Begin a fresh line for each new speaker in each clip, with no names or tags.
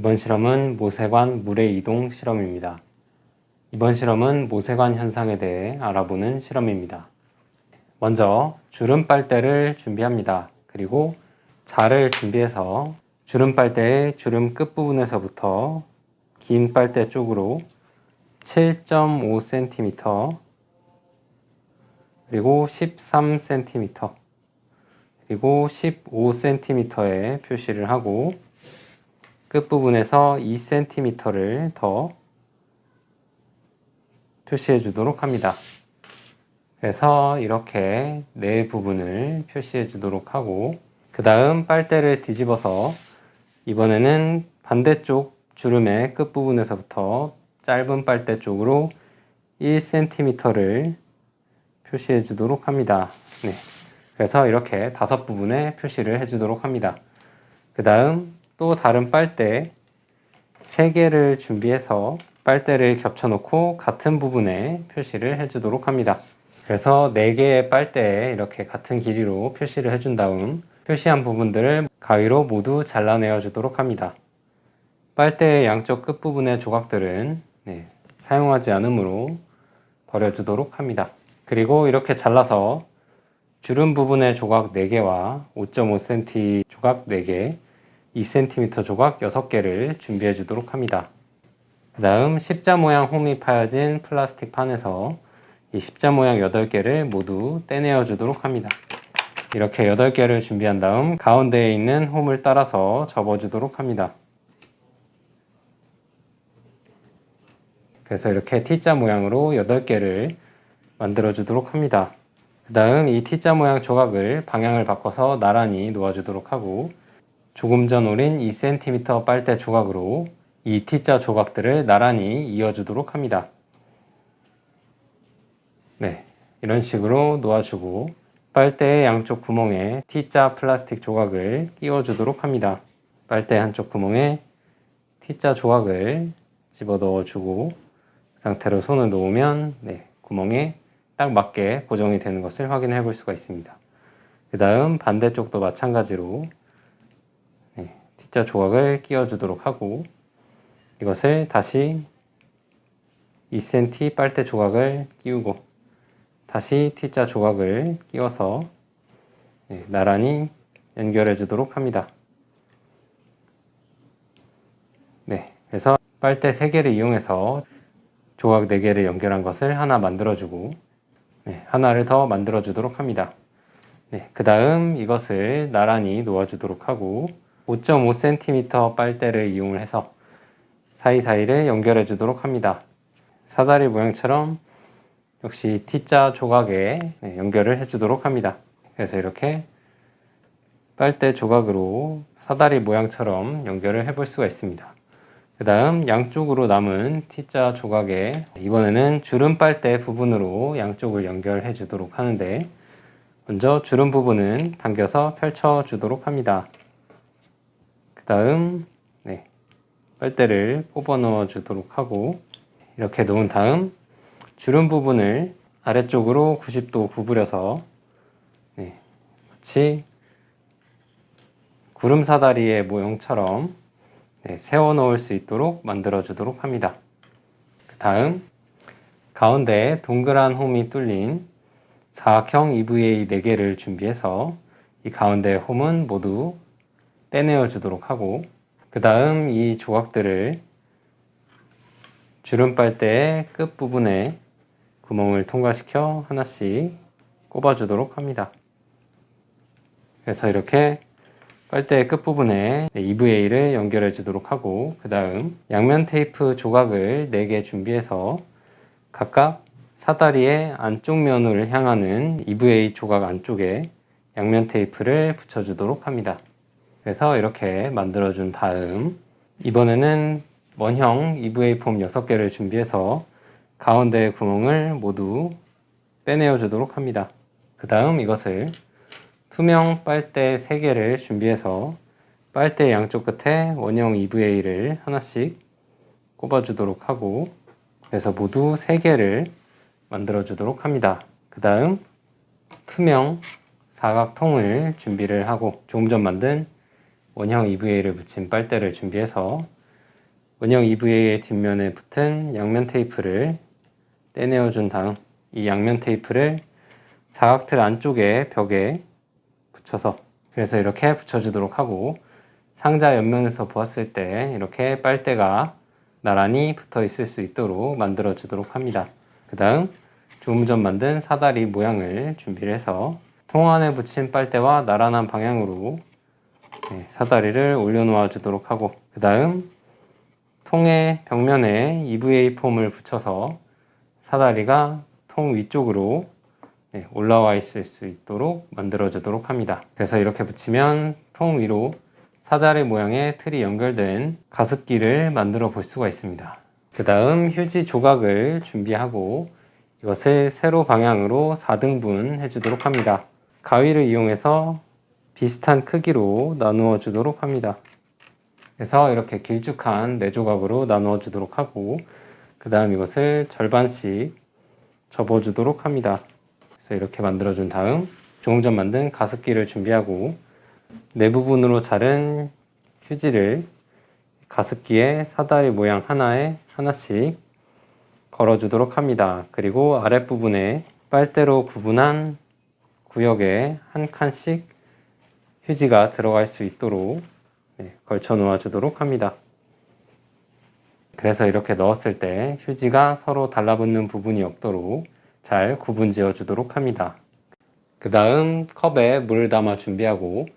이번 실험은 모세관 물의 이동 실험입니다. 이번 실험은 모세관 현상에 대해 알아보는 실험입니다. 먼저 주름 빨대를 준비합니다. 그리고 자를 준비해서 주름 빨대의 주름 끝부분에서부터 긴 빨대 쪽으로 7.5cm 그리고 13cm 그리고 15cm의 표시를 하고 끝부분에서 2cm를 더 표시해 주도록 합니다. 그래서 이렇게 네 부분을 표시해 주도록 하고 그 다음 빨대를 뒤집어서 이번에는 반대쪽 주름의 끝부분에서부터 짧은 빨대 쪽으로 1cm를 표시해 주도록 합니다. 네. 그래서 이렇게 다섯 부분에 표시를 해 주도록 합니다. 그 다음 또 다른 빨대 세 개를 준비해서 빨대를 겹쳐 놓고 같은 부분에 표시를 해 주도록 합니다. 그래서 네 개의 빨대에 이렇게 같은 길이로 표시를 해준 다음 표시한 부분들을 가위로 모두 잘라내어 주도록 합니다. 빨대의 양쪽 끝부분의 조각들은 네, 사용하지 않으므로 버려주도록 합니다. 그리고 이렇게 잘라서 주름 부분의 조각 4개와 5.5cm 조각 4개, 2cm 조각 6개를 준비해 주도록 합니다. 그 다음 십자 모양 홈이 파여진 플라스틱 판에서 이 십자 모양 8개를 모두 떼내어 주도록 합니다. 이렇게 8개를 준비한 다음 가운데에 있는 홈을 따라서 접어 주도록 합니다. 그래서 이렇게 T자 모양으로 8개를 만들어 주도록 합니다. 그 다음 이 T자 모양 조각을 방향을 바꿔서 나란히 놓아 주도록 하고 조금 전 오린 2cm 빨대 조각으로 이 T자 조각들을 나란히 이어 주도록 합니다. 네, 이런 식으로 놓아주고 빨대의 양쪽 구멍에 T자 플라스틱 조각을 끼워 주도록 합니다. 빨대 한쪽 구멍에 T자 조각을 집어 넣어 주고 그 상태로 손을 놓으면 네, 구멍에 딱 맞게 고정이 되는 것을 확인해 볼 수가 있습니다. 그 다음 반대쪽도 마찬가지로 네, T자 조각을 끼워 주도록 하고 이것을 다시 2cm 빨대 조각을 끼우고 다시 T자 조각을 끼워서 네, 나란히 연결해 주도록 합니다. 네, 그래서 빨대 3개를 이용해서 조각 4개를 연결한 것을 하나 만들어주고 네, 하나를 더 만들어주도록 합니다. 네, 그 다음 이것을 나란히 놓아주도록 하고 5.5cm 빨대를 이용을 해서 사이사이를 연결해 주도록 합니다. 사다리 모양처럼 역시 T자 조각에 네, 연결을 해 주도록 합니다. 그래서 이렇게 빨대 조각으로 사다리 모양처럼 연결을 해 볼 수가 있습니다. 그 다음 양쪽으로 남은 T자 조각에 이번에는 주름 빨대 부분으로 양쪽을 연결해 주도록 하는데 먼저 주름 부분은 당겨서 펼쳐 주도록 합니다. 그 다음 네, 빨대를 뽑아 넣어 주도록 하고 이렇게 놓은 다음 주름 부분을 아래쪽으로 90도 구부려서 네, 마치 구름 사다리의 모형처럼 네, 세워 놓을 수 있도록 만들어 주도록 합니다. 그 다음 가운데에 동그란 홈이 뚫린 사각형 EVA 4개를 준비해서 이 가운데 홈은 모두 떼내어 주도록 하고 그 다음 이 조각들을 주름 빨대의 끝부분에 구멍을 통과시켜 하나씩 꼽아 주도록 합니다. 그래서 이렇게 빨대 끝부분에 EVA를 연결해 주도록 하고 그 다음 양면 테이프 조각을 4개 준비해서 각각 사다리의 안쪽 면을 향하는 EVA 조각 안쪽에 양면 테이프를 붙여 주도록 합니다. 그래서 이렇게 만들어 준 다음 이번에는 원형 EVA 폼 6개를 준비해서 가운데 구멍을 모두 빼내어 주도록 합니다. 그 다음 이것을 투명 빨대 3개를 준비해서 빨대 양쪽 끝에 원형 EVA를 하나씩 꼽아 주도록 하고 그래서 모두 3개를 만들어 주도록 합니다. 그 다음 투명 사각통을 준비를 하고 조금 전 만든 원형 EVA를 붙인 빨대를 준비해서 원형 EVA의 뒷면에 붙은 양면 테이프를 떼내어 준 다음 이 양면 테이프를 사각틀 안쪽에 벽에 붙여서 그래서 이렇게 붙여주도록 하고 상자 옆면에서 보았을 때 이렇게 빨대가 나란히 붙어 있을 수 있도록 만들어 주도록 합니다. 그 다음 조금 전 만든 사다리 모양을 준비를 해서 통 안에 붙인 빨대와 나란한 방향으로 네, 사다리를 올려놓아 주도록 하고 그 다음 통의 벽면에 EVA 폼을 붙여서 사다리가 통 위쪽으로 네, 올라와 있을 수 있도록 만들어 주도록 합니다. 그래서 이렇게 붙이면 통 위로 사다리 모양의 틀이 연결된 가습기를 만들어 볼 수가 있습니다. 그 다음 휴지 조각을 준비하고 이것을 세로 방향으로 4등분 해주도록 합니다. 가위를 이용해서 비슷한 크기로 나누어 주도록 합니다. 그래서 이렇게 길쭉한 네 조각으로 나누어 주도록 하고 그 다음 이것을 절반씩 접어 주도록 합니다. 그래서 이렇게 만들어 준 다음 조금 전 만든 가습기를 준비하고 네 부분으로 자른 휴지를 가습기에 사다리 모양 하나에 하나씩 걸어 주도록 합니다. 그리고 아랫부분에 빨대로 구분한 구역에 한 칸씩 휴지가 들어갈 수 있도록 네, 걸쳐 놓아 주도록 합니다. 그래서 이렇게 넣었을 때 휴지가 서로 달라붙는 부분이 없도록 잘 구분 지어 주도록 합니다. 그 다음 컵에 물을 담아 준비하고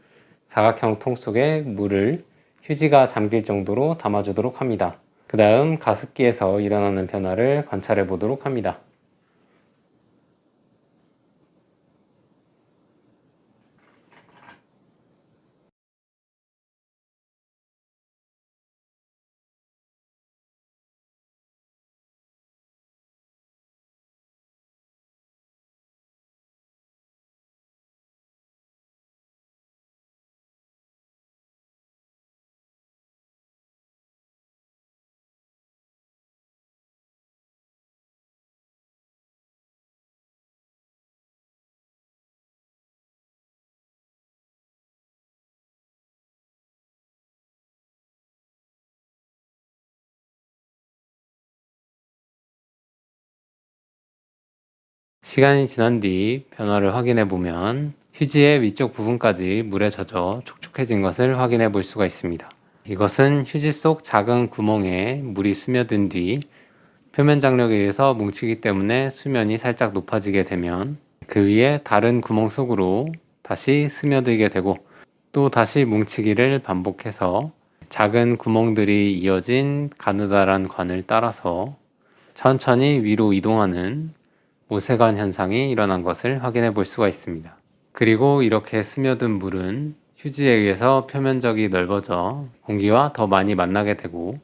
사각형 통 속에 물을 휴지가 잠길 정도로 담아 주도록 합니다. 그 다음 가습기에서 일어나는 변화를 관찰해 보도록 합니다. 시간이 지난 뒤 변화를 확인해 보면 휴지의 위쪽 부분까지 물에 젖어 촉촉해진 것을 확인해 볼 수가 있습니다. 이것은 휴지 속 작은 구멍에 물이 스며든 뒤 표면 장력에 의해서 뭉치기 때문에 수면이 살짝 높아지게 되면 그 위에 다른 구멍 속으로 다시 스며들게 되고 또 다시 뭉치기를 반복해서 작은 구멍들이 이어진 가느다란 관을 따라서 천천히 위로 이동하는 모세관 현상이 일어난 것을 확인해 볼 수가 있습니다. 그리고 이렇게 스며든 물은 휴지에 의해서 표면적이 넓어져 공기와 더 많이 만나게 되고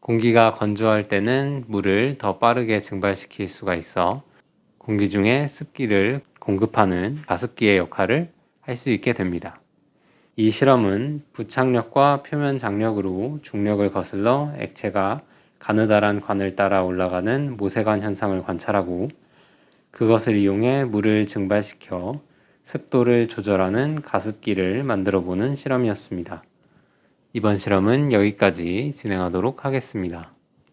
공기가 건조할 때는 물을 더 빠르게 증발시킬 수가 있어 공기 중에 습기를 공급하는 가습기의 역할을 할 수 있게 됩니다. 이 실험은 부착력과 표면 장력으로 중력을 거슬러 액체가 가느다란 관을 따라 올라가는 모세관 현상을 관찰하고 그것을 이용해 물을 증발시켜 습도를 조절하는 가습기를 만들어 보는 실험이었습니다. 이번 실험은 여기까지 진행하도록 하겠습니다.